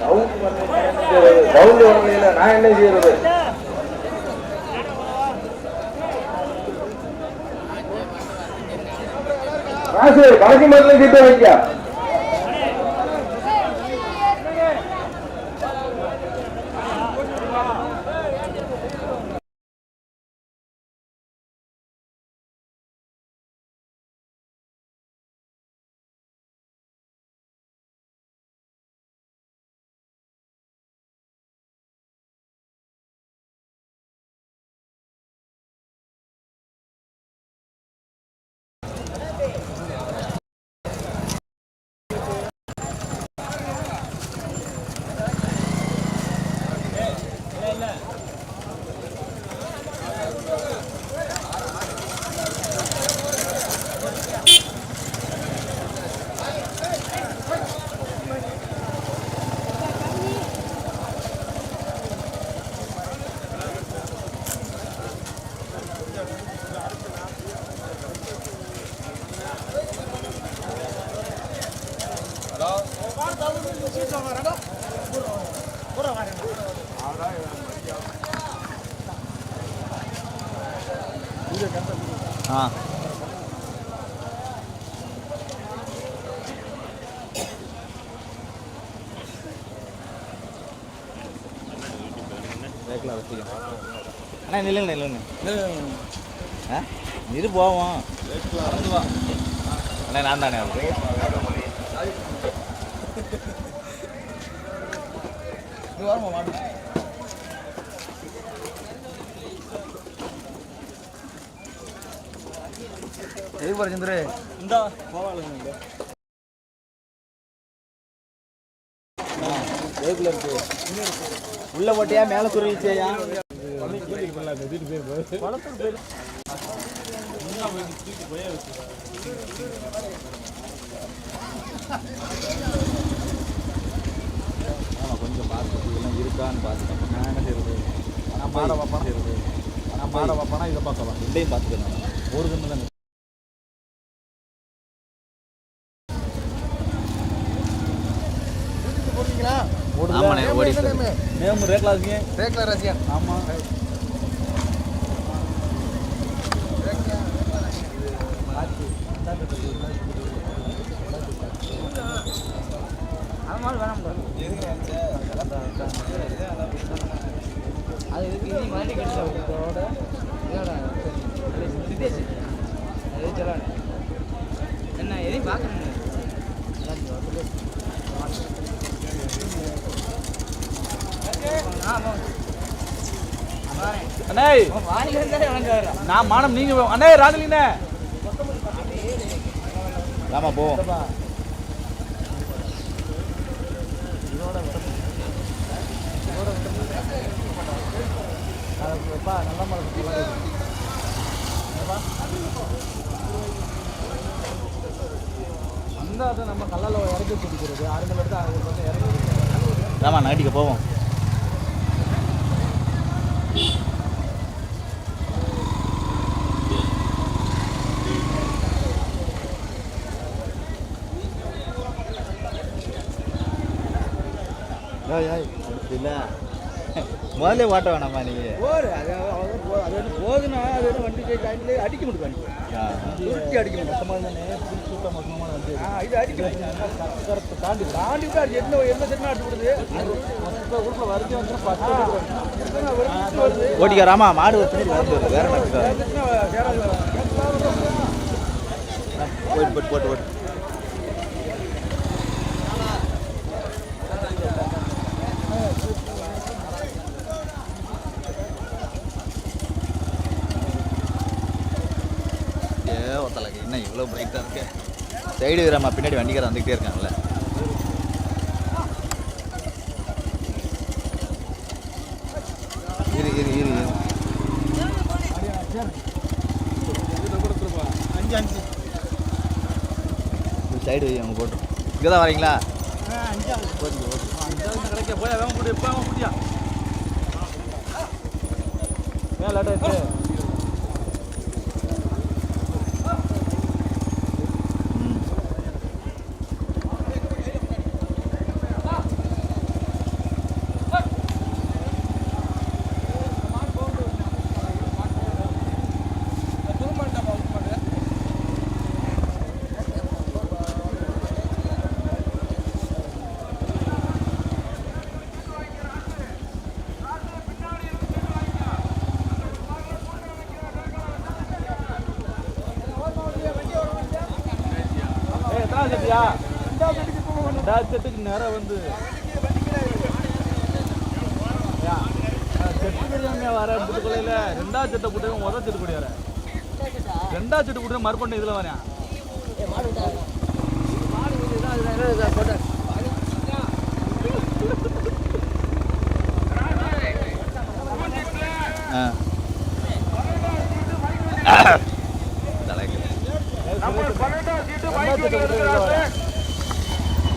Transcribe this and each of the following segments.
Bound வரலையில நான் என்ன செய்யறது ராசு கடைசி மரத்துல கிட்ட வைக்க ஆ பேக்கில் வச்சுக்க அண்ணா நில்லுங்க நில்லுங்க ஆ இரு போவோம். அண்ணா நான் தானே எது போகிற சந்திரு. இந்தா போவாளுங்க வேப்பில் இருக்கு. உள்ள போட்டியா மேலே சுருவிச்சியா கொஞ்சம் பார்த்து இதெல்லாம் இருக்கான்னு பார்த்துட்டேன் நான் என்ன செய்யறது பாட மாட செய்யறது ஆனால் பாட பார்ப்பானா இதை பார்க்கலாம் இதையும் பார்த்துக்கணும் ஒரு கண்ணு தான் ஆமாண்ணே ஓடி நேம் ரேக்லா இருக்கீங்க ரேக்லா ரசிகன் ஆமாம் அது இதுக்கு இனி வண்டி கிடைச்சோட இதோட சொல்லணும் என்ன எதையும் பார்க்கணும் அண்ணே. நான் மானம் நீங்க அண்ணே ராஜலிண்ணே ஆமா போவோம் நல்ல அந்த நம்ம கல்லால் இறக்கி பிடிக்கிறது. எடுத்து அது வந்து இறக்கி ஆமா நைட்டுக்கு போவோம். முதல்ல ஓட்ட வேணாமா நீங்க போரு அது வண்டி டைம்ல அடிக்க முடியும் சுருட்டி அடிக்க முடியும்? இது அடிக்க தாண்டி தாண்டி விட்டு அது என்ன என்ன சென்னா அடிச்சு விடுது? ஓட்டிக்காராமா மாடு வருது. வேற போட்டு போட்டு போட்டு ஏ ஒத்தலக்கு என்ன இவ்வளோ பிரைட்டாக இருக்கு சைடு வீரம்மா பின்னாடி வண்டிக்கார வந்துக்கிட்டே இருக்காங்கல்ல. இரு இரு இரு இரு. அஞ்சு அஞ்சு சைடு வை அவங்க போட்டு. இங்கே தான் வரீங்களா அஞ்சாவது. கிடைக்க போய் அவன் கூட இப்போ அவன் முடியா மேலே லேட்டாக செட்டுக்கு நேராக வந்து. செட்டுக்குடியாங்க வர புட்டுக்கொலையில் ரெண்டாவது செட்டை புட்டுக்கு முதல் செட்டு குடி வர ரெண்டாவது செட்டு குடி மறுபடியும் இதில் வரேன். ஆ. நம்ம பன்னெண்டாம் சீட்டு பைக்கில் இருக்கிறாங்க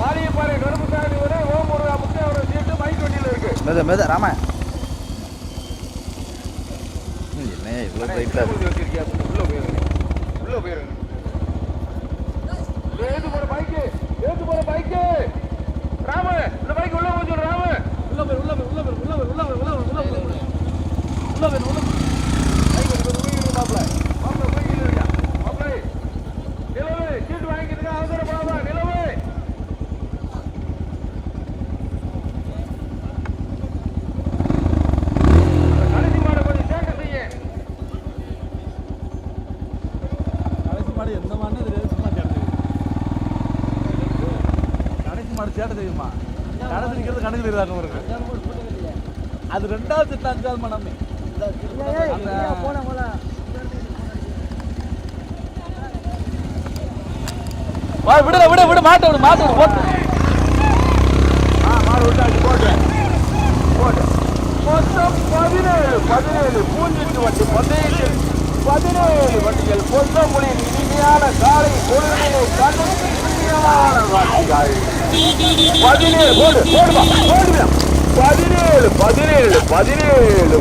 மாரியப்பாறை கருப்புசாமி ஒரு ஓம் முருகா முத்து அவரோட சீட்டு மைக் வண்டியில் இருக்கு. மெத மெத ராம. என்ன இவ்வளோ டைட்டாக உள்ள போயிருங்க உள்ள போயிருங்க ஏது போற பைக்கு ஏது போற பைக்கு ராம இந்த பைக் உள்ள கொஞ்சம் ராம. உள்ள போய் உள்ள போய் உள்ள போய் உள்ள போய் உள்ள போய் உள்ள போய் உள்ள போய் உள்ள போய் இருக்கா மாப்ள நிலவு சீட்டு வாங்கிக்கிறீங்க அவசரப்படாம நிலவு கடைசி மாடை கொஞ்சம் சேர்க்க செய்ய கடைசி மாடு எந்த மாடுன்னு தெரியாது சும்மா சேட்டை கடைசி மாடு சேட்டை தெரியுமா? கடை நிற்கிறது கணக்கு தெரியுதாங்க ஒரு அது ரெண்டாவது திட்டம் அஞ்சாவது மனமே போன வா விடுற விட விட மாட்ட விடு மாட்ட விடு போட்டு. ஆ மாடு விட்டாச்சு போட்டு. போட்டு. மொத்தம் பதினேழு பதினேழு பூஞ்சிட்டு வண்டி பதினேழு பதினேழு வண்டிகள். பொத்தமொழியின் இனிமையான காலை பொழுதினை கண்ணுக்கு இனிமையான வாட்டிகள் பதினேழு போடு போடுமா போடுமா. பதினேழு பதினேழு பதினேழு.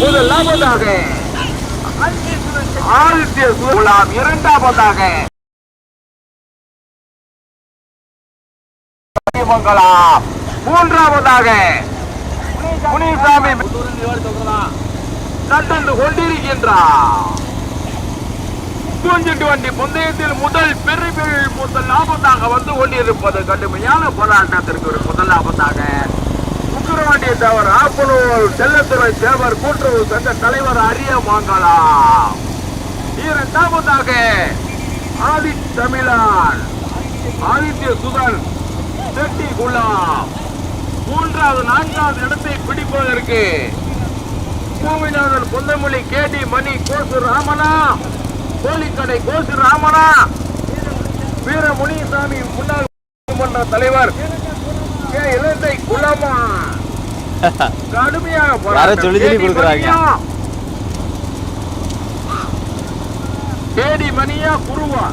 முதலாவதாக ஆதித்ய சுலாம் இரண்டாவதாக. மங்கலம் மூன்றாவதாக. முனிசாமி சொல்றதான் நடந்து கொண்டிருக்கின்றார். பூஞ்சிட்டு வண்டி பந்தயத்தில் முதல் பெரிய முதல் லாபத்தாக வந்து கொண்டிருப்பது கடுமையான போராட்டத்திற்கு ஒரு முதல் லாபத்தாக உக்கிரவாண்டிய தேவர் ஆப்பனூர் செல்லத்துறை தேவர் கூட்டுறவு சங்க தலைவர் அரிய மாங்கலாம் இரண்டாவதாக ஆதி தமிழான். ஆதித்ய சுதன் செட்டி குலாம். மூன்றாவது நான்காவது இடத்தை பிடிப்பதற்கு. பூமிநாதன் பொந்தமொழி கேடி மணி கோசு ராமனா. கோழிக்கடை கோசு ராமனா. வீர முனிசாமி முன்னாள் மன்ற தலைவர் இலந்தை குலமா. கடுமையாக. யாரோ சொல்லி கொடுக்குறாங்க. மணியா. குருவா.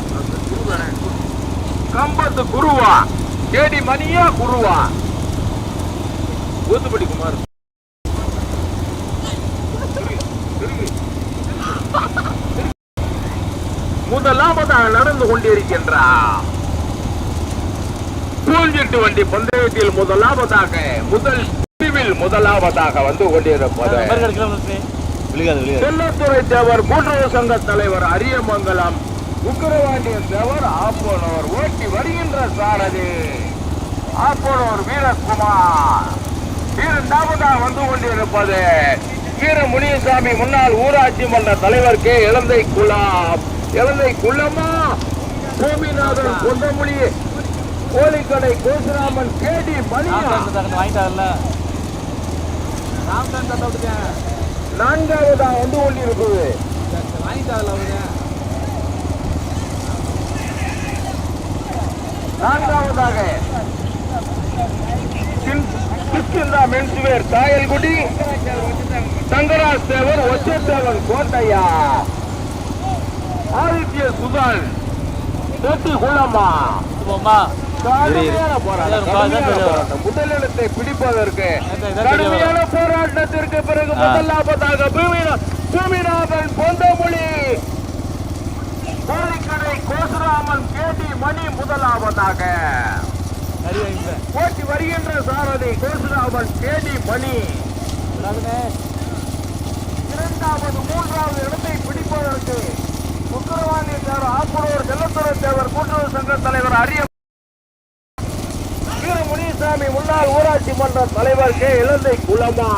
கம்பத்து குருவா. கேடி மணியா குருவா. ஊத்துப்படி குமார் முதலாவதாக பூஞ்சிட்டு வண்டி பந்தயத்தில் முதலாவதாக முதல் பிரிவில் முதலாவதாக வந்து கொண்டிருப்பது. செல்லத்துறை தேவர் கூட்டுறவு சங்க தலைவர் அரியமங்கலம் உக்கரவாண்டிய தேவர் ஆப்பனோர் ஓட்டி வருகின்ற சாரதி. ஆப்பனோர் வீரகுமார். இரண்டாவதாக வந்து கொண்டிருப்பது வீர முனியசாமி முன்னாள் ஊராட்சி மன்ற தலைவர் கே. இளந்தை குலாம் இளந்தை குள்ளமா கோமிநாதன் கொண்டமொழி கோழிக்கடை கோசுராமன் கேடி வாங்கிட்டார்ல. நான்காவதா வந்து கொண்டு இருக்குது நான்காவதாக. கிருஷ்ணந்தா மென்சுவேர் தாயல்குடி. தங்கராஜ் தேவர் ஒச்சத்தேவன் கோட்டையா. ஆதித்ய சுதான் பேட்டி குள்ளம்மா போமா முதலிடத்தை பிடிப்பதற்கு போராட்டத்திற்கு பிறகு முதலாவதாக பூமிநாதன் பொந்தமொழி. கோரிக்கடை கோசுராமன் கேடி மணி முதலாவதாக. போட்டி வருகின்ற சாரதி கோசுராமன் கேடி மணி. இரண்டாவது மூன்றாவது இடத்தை பிடிப்பதற்கு சுக்கரவாணி தேவர் ஆப்பனூர் செல்லத்துறை தேவர் கூட்டுறவு சங்க தலைவர் அரிய வீர முனிசாமி முன்னாள் ஊராட்சி மன்ற தலைவர் கே. இலந்தை குலமா.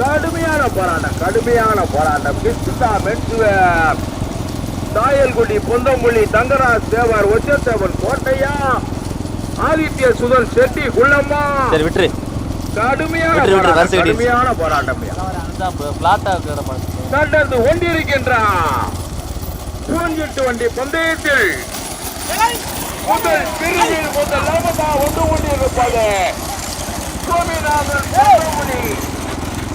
கடுமையான போராட்டம் கடுமையான போராட்டம். கிருஷ்ணா மென்சுவேர் தாயல்குடி பொந்தமொழி தங்கராஜ் தேவர் ஒச்சத்தேவன் கோட்டையா. ஆதித்ய சுதன் செட்டி குள்ளம்மா. சரி விட்டுரு. கடுமையான. கடுமையான போராட்டம். பிளாட்டா இருக்கிற படம் நடந்து கொண்டிருக்கின்றான் பூஞ்சிட்டு வண்டி பந்தயத்தில். முதல் பிரிவில் முதலாவதா வந்து கொண்டிருப்பது சுவாமிநாதன் பொன்னமணி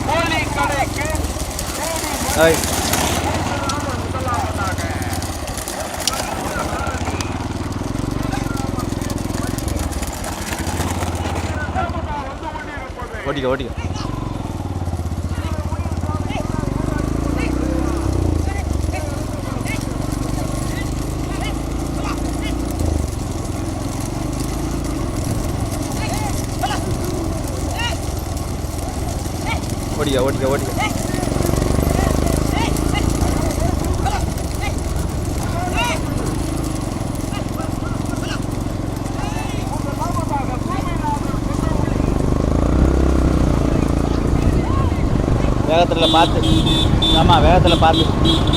கோழி கடைக்கு ஓட்டிக்க ஓட்டிக்க. வேகத்தில் பார்த்து ஆமாம் வேகத்தில் பார்த்து.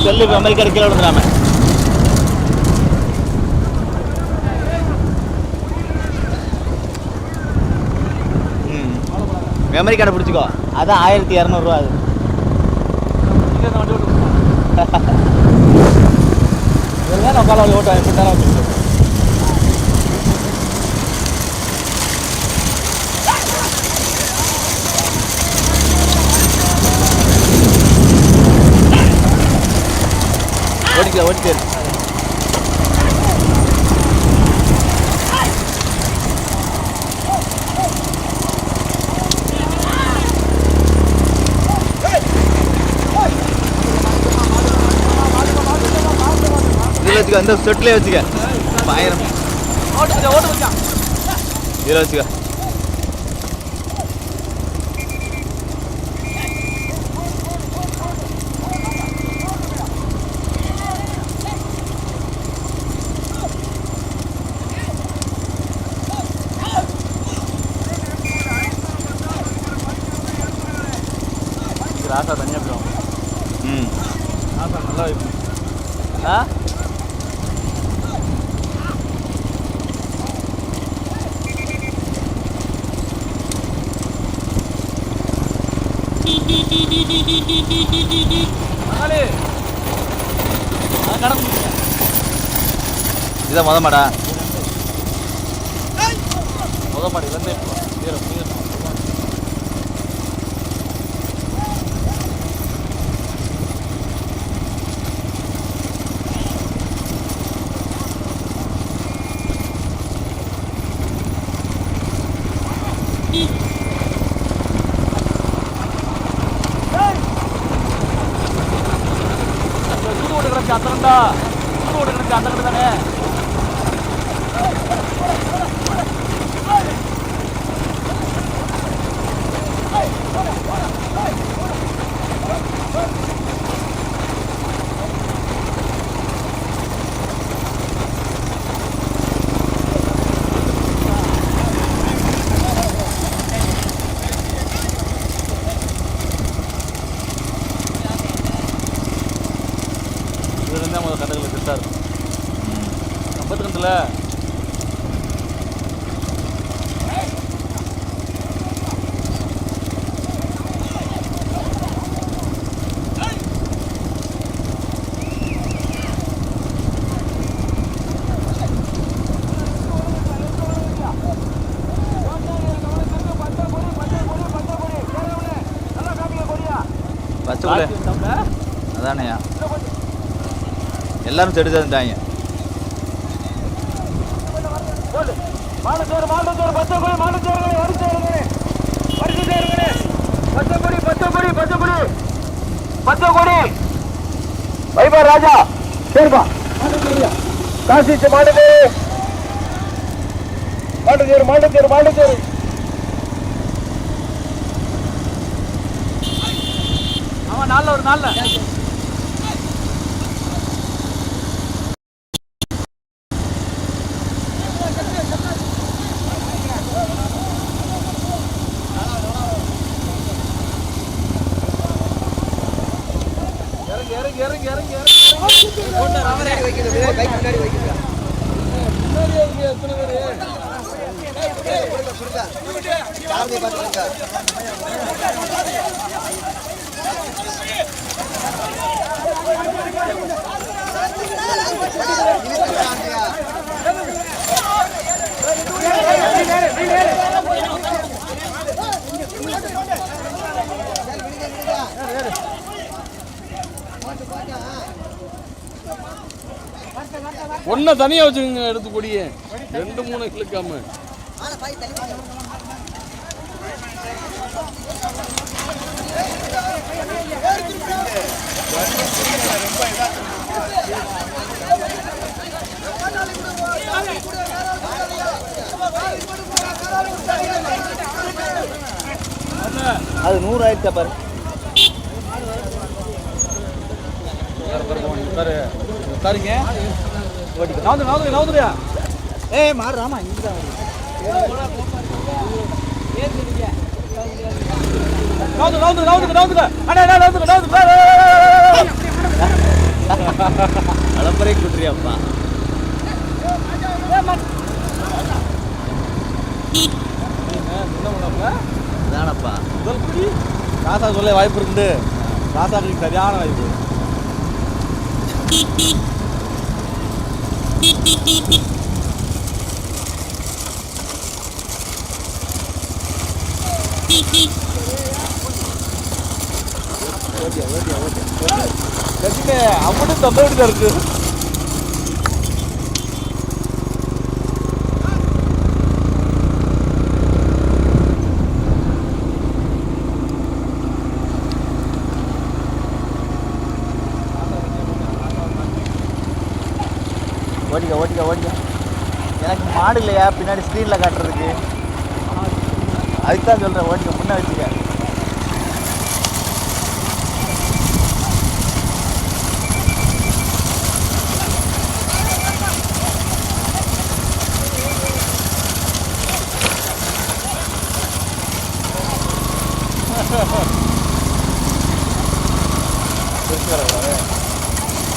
செல்லு அமெரிக்கா கீழே விழுந்துடாம மெமரி கார்டை பிடிச்சிக்கோ. அதான் ஆயிரத்தி இரநூறுவா அது. இதெல்லாம் நான் பரவாயில்ல ஓட்டுவேன்? எப்படி வச்சுருக்கேன் ஓடிக்க ஓடிக்க இதில் வச்சுக்க இந்த சொட்டிலே வச்சுக்க. ஆயிரம் ஓட்டு ஓட்டு இதில் வச்சுக்க ராசா தனியாக போயிடும் ம் ராசா நல்லா வைப்போம் ஆ மகளே கடந்து இதான் முத மாடா. முத மாடு இழந்தே வீரம் வீரம் சூடு ஓட்டு கிடச்சி அத்தனண்டா சூடு ஓட்டு கிடச்சி அத்தனண்டு தானே இதுல இருந்தா முதல் கண்டுகளை செட்டா இருக்கும் ஐம்பத்தி ரெண்டுல சொல்லு. அதானையா? அதானேயா எல்லாரும் செடி தந்துட்டாங்க மானசேர் மானசேர் பச்சைக்குடி மானசேர்களே வரிசை இருங்களே வரிசை சேருங்களே பச்சைக்குடி பச்சைக்குடி பச்சை பச்சைக்குடி வைபா ராஜா சரிப்பா. காசிச்சு மாடுது மாட்டுச்சேரு மாட்டுச்சேரு மாட்டுச்சேரு நாளில் ஒரு நாளில். ஒன்றை தனியாக வச்சுக்கோங்க எடுத்து கொடியே ரெண்டு மூணு கிளிக்காம அது நூறு ஆயிடுச்சா பாரு. உட்காரு உட்காருங்க நவுந்து நவுந்து நவுந்துறியா ஏய் மாறு ராமா இங்கே தான் நவுந்து நவுந்து நவுந்து நவுந்துங்க அண்ணா அலப்பறை குட்டுறியாப்பா என்ன பண்ணாப்ல தானப்பா காசா சொல்ல வாய்ப்பு இருந்து. காசாக்கு சரியான வாய்ப்பு. கட்டிட்டு அம்மட்டு தந்த ஓட்டிக்க ஓட்டிக்க ஓட்டிக்க எனக்கு மாடு இல்லையா? பின்னாடி ஸ்க்ரீனில் காட்டுறதுக்கு. அதுக்கு தான் சொல்கிறேன் ஓட்டிக்க முன்னே வச்சுக்க.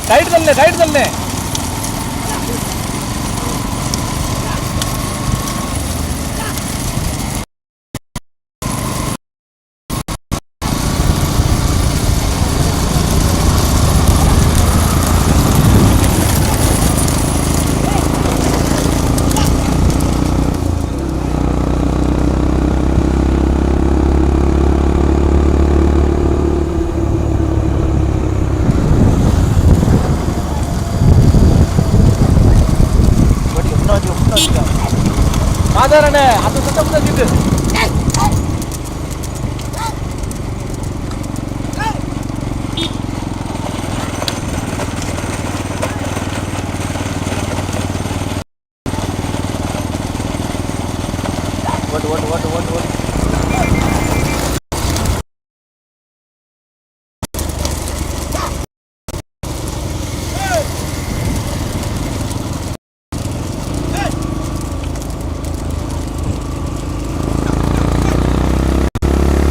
சைடு தள்ளு சைடு தள்ளு ஓட்டிக்க முன்னே வச்சுக்க முன்னே வச்சுக்க சாதாரண அந்த சட்டம் தான் சீட்டு ஓட்டு ஓட்டு ஓட்டு ஓட்டு ஓட்டு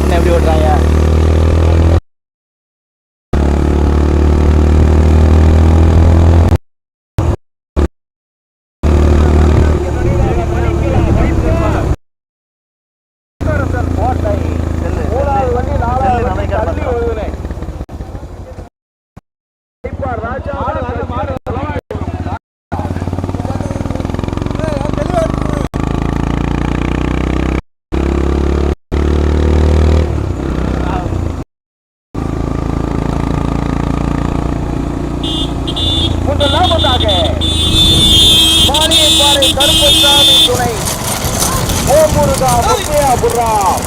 என்ன எப்படி ஓட்டுறாங்க கோட்டை செல்லு மூணாவது வண்டி நாலாவது வண்டி செல்லு தள்ளி நம்ம வருதுனே இப்ப ராஜா முதலாவதாக மானியப்பாறை கருப்பசாமி துணை ஓம் முருகா முத்தையாபுரம்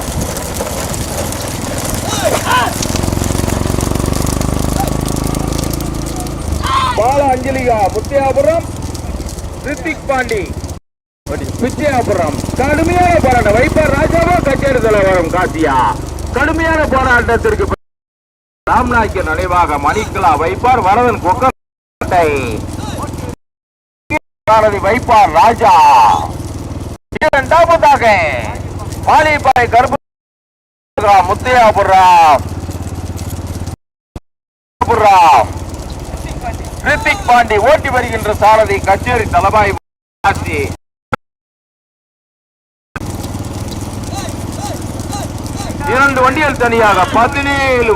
பால அஞ்சலிகா முத்தியாபுரம் ரித்திக் பாண்டி பிச்சையாபுரம் கடுமையான போராட்டம் வைப்பார் ராஜாவா கச்சேரி தலைவரம் காசியா கடுமையான போராட்டத்திற்கு பிறகு ராம்நாய்க்கு நினைவாக மணிக்கலா வைப்பார் வரதன் கொக்கட்டை பாரதி வைப்பார் ராஜா. இரண்டாவதாக மாலிப்பாறை கருப்பு முத்தையாபுரம் ரித்திக் பாண்டி ஓட்டி வருகின்ற சாரதி கச்சேரி தலபாய் இரண்டு வண்டிகள் தனியாக பதினேழு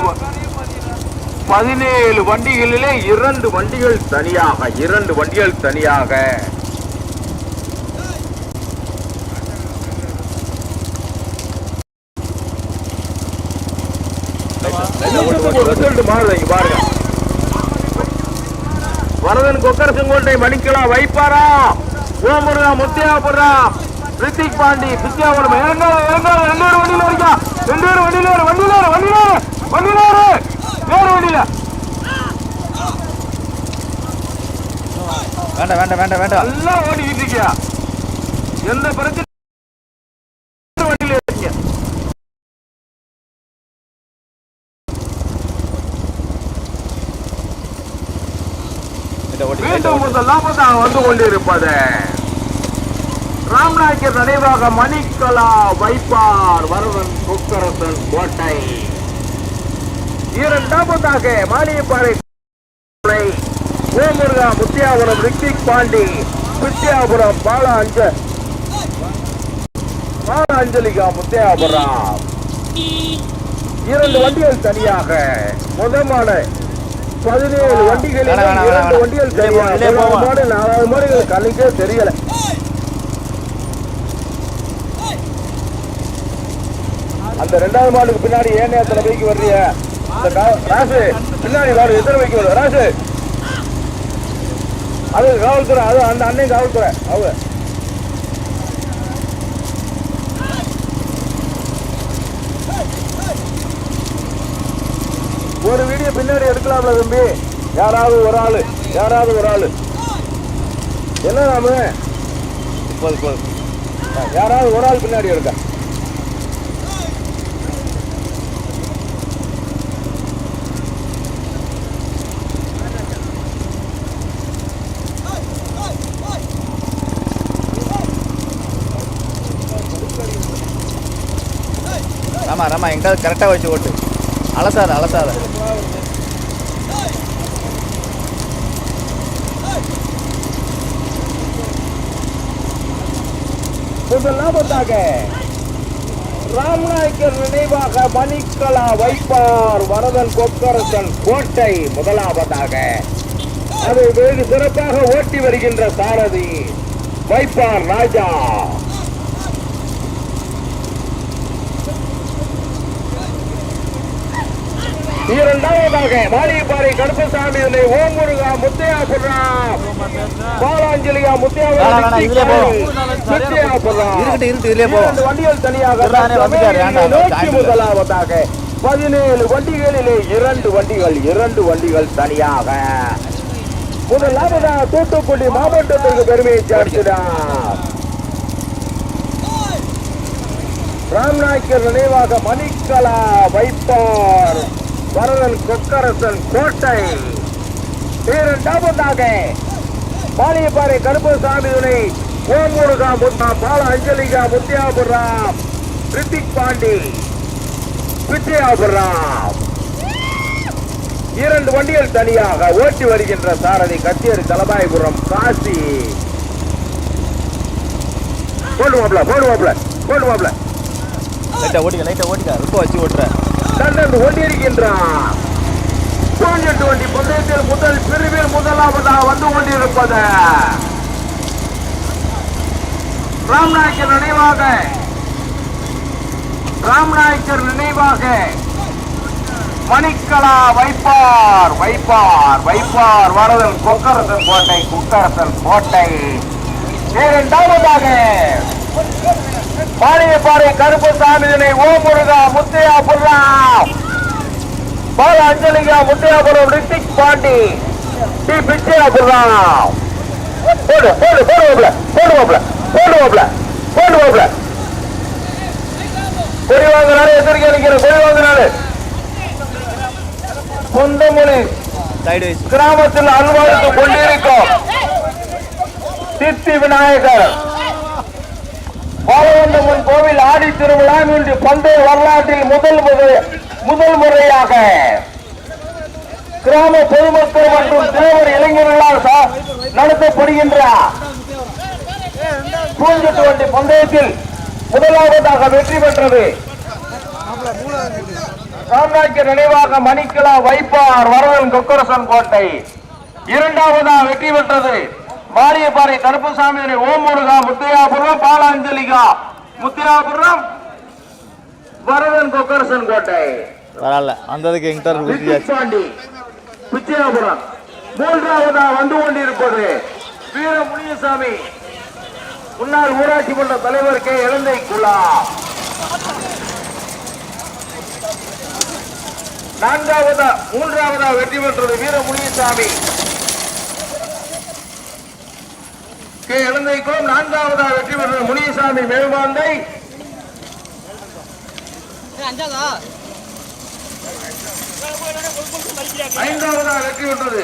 பதினேழு வண்டிகளிலே இரண்டு வண்டிகள் தனியாக இரண்டு வண்டிகள் தனியாக. ரிசல்ட் வரதன் கொக்கர் செங்கோட்டை மணிக்கலாம் வைப்பாரா? ஓமுருகா முத்தியாபுரா? ரித்திக் பாண்டி பித்தியாபுரம் இரண்டாவது இரண்டாவது ரெண்டு வண்டியில் வண்டியில இருக்கா ரெண்டு வண்டியில் வண்டியில் வண்டியில் வண்டியில வேறு வண்டியில வேண்டாம் வேண்டாம் வேண்டாம் வேண்டாம் நல்லா ஓடிக்கிட்டு இருக்கியா? எந்த பிரச்சனை வண்டியில இருக்கீங்க மீண்டும் முதலாவதாக வந்து கொண்டிருப்பது. ராம்நாயக்கர் நினைவாக மணிக்கலா வைப்பார். வரதன் குக்கரசன் கோட்டை. இரண்டாவதாக கோட்டை, ஓமுருகா முத்தியாபுரம் ரித்திக் பாண்டி பித்தியாபுரம் பால அஞ்ச பால அஞ்சலிகா முத்தியாபுரம். இரண்டு வண்டிகள் தனியாக. முதமான பதினேழு வண்டிகளில் இரண்டு. வண்டிகள் தனியாக. மாடு நாலாவது மாடு கண்ணுக்கே தெரியல. அந்த ரெண்டாவது மாடுக்கு பின்னாடி ஏன் எத்தனை பைக்கு வர்றீங்க? ராசு பின்னாடி மாடு எத்தனை பைக்கு வருது? ராசு! அது காவல்துறை அது அந்த அண்ணன் காவல்துறை அவங்க. ஒரு வீடியோ பின்னாடி எடுக்கலாம்ல தம்பி. யாராவது ஒரு ஆளு யாராவது ஒரு ஆளு. என்ன நாம யாராவது ஒரு ஆள் பின்னாடி எடுக்க ஆமாம் ராமா எங்கிட்ட கரெக்டாக வச்சு ஓட்டு. அலசாத அலசாத. முதலாவதாக ராமநாயக்கர் நினைவாக மணிக்கலா வைப்பார் வரதன் கொக்கரசன் கோட்டை முதலாவதாக அதை வெகு சிறப்பாக ஓட்டி வருகின்ற சாரதி வைப்பார் ராஜா இரண்டாவதாக மாரியப்பாறை கருப்பசாமி இதனை ஓம் முருகா முத்தையாபுரம் பாலாஞ்சலியா வேணாம், வேணாம், இதுலயே போவோம். முத்தையாபுரம் இருக்கட்டும் இருக்கட்டும் இதுலேயே போவோம் இரண்டு வண்டிகள் தனியாக முதலாவதாக பதினேழு வண்டிகளிலே இரண்டு வண்டிகள் இரண்டு வண்டிகள் தனியாக. முதலாவதாக தூத்துக்குடி மாவட்டத்திற்கு பெருமையை சேர்க்கிறார் ராம்நாயக்கர் நினைவாக மணிக்கலா வைப்பார். வரதன் கொக்கரசன் கோட்டை. இரண்டாவதாக பாலியப்பாறை கருப்பசாமி துணை. ஓமுருகா முத்தா பால அஞ்சலிகா முத்தியாபுரம். ரித்திக் பாண்டி. விஜயாபுரம் இரண்டு வண்டிகள் தனியாக ஓட்டி வருகின்ற சாரதி கத்தியர் தலபாய்புரம் காசி. போடுவாப்ல போடுவாப்ல போடுவாப்ல லைட்டா ஓட்டிக்க லைட்டா ஓட்டிக்க ரொம்ப வச்சு ஓட்டுறேன் தன்னன் ஓட்டியிருக்கின்றான் பூஞ்செட்டு வண்டி பந்தயத்தில் முதல் பிரிவில் முதலாவதாக வந்து கொண்டிருப்பது ராம்நாயக்கர் நினைவாக. ராம்நாயக்கர் நினைவாக. மணிக்கலா வைப்பார் வைப்பார் வைப்பார். வரதன் கொக்கரசன் கோட்டை குக்கரசன் கோட்டை. இரண்டாவதாக பாளையப்பாறை கருப்புசாமியினை ஓ முருகா முத்தையா புல்லாம் பால அஞ்சலிகா முத்தையாபுரம் ரித்திக் பாண்டி. டி பிச்சையாபுரம் போடு போடு போடுவாப்ல போடுவாப்ல போடுவாப்ல போடுவாப்ல கொடி வாங்குறாரு எதிர்க்க நிக்கிற கொடி வாங்குறாரு குந்தமுனி கிராமத்தில் அல்வாழ்த்து கொண்டிருக்கும் சித்தி விநாயகர். பாலவந்தம்மன் கோவில் ஆடி திருவிழா இன்று பந்தய வரலாற்றில் முதல் முறை முதல் முறையாக. கிராம பொதுமக்கள் மற்றும் திருவர் இளைஞர்களால் நடத்தப்படுகின்ற பூஞ்செட்டு வண்டி பந்தயத்தில் முதலாவதாக வெற்றி பெற்றது. சாம்ராஜ்ய நினைவாக மணிக்கலா வைப்பார் வரவன் கொக்கரசன் கோட்டை. இரண்டாவதாக வெற்றி பெற்றது. மாரியப்பாறை கருப்பசாமி ஓம் முருகா முத்தையாபுரம் பாலாஞ்சலிகா. முத்தையாபுரம் வரதன் கொக்கரசன் கோட்டை. பரவாயில்ல வந்ததுக்கு எங்கிட்ட பாண்டி பிச்சையாபுரம். மூன்றாவதா வந்து கொண்டிருப்பது வீர முனியசாமி முன்னாள் ஊராட்சி மன்ற தலைவர் கே. இளந்தை குலா. நான்காவதா மூன்றாவதா வெற்றி பெற்றது வீர முனியசாமி கே. இளந்தைக்கும் நான்காவதா வெற்றி பெற்றது முனியசாமி மேல்மாந்தை ஐந்தாவதா வெற்றி பெற்றது.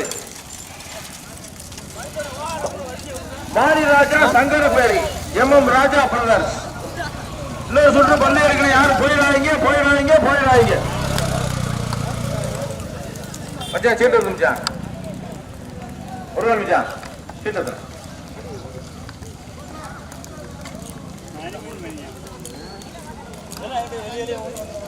Mari Raja Sankaraperi M. M. Raja brothers. இன்னொரு சுற்று பந்தயர்கள் யாரும் போயிடாதீங்க போயிடாதீங்க போயிடாதீங்க. மச்சான் சீட்டு மச்சான் ஒரு நாள் மச்சான் சீட்டு வந்து வெளியே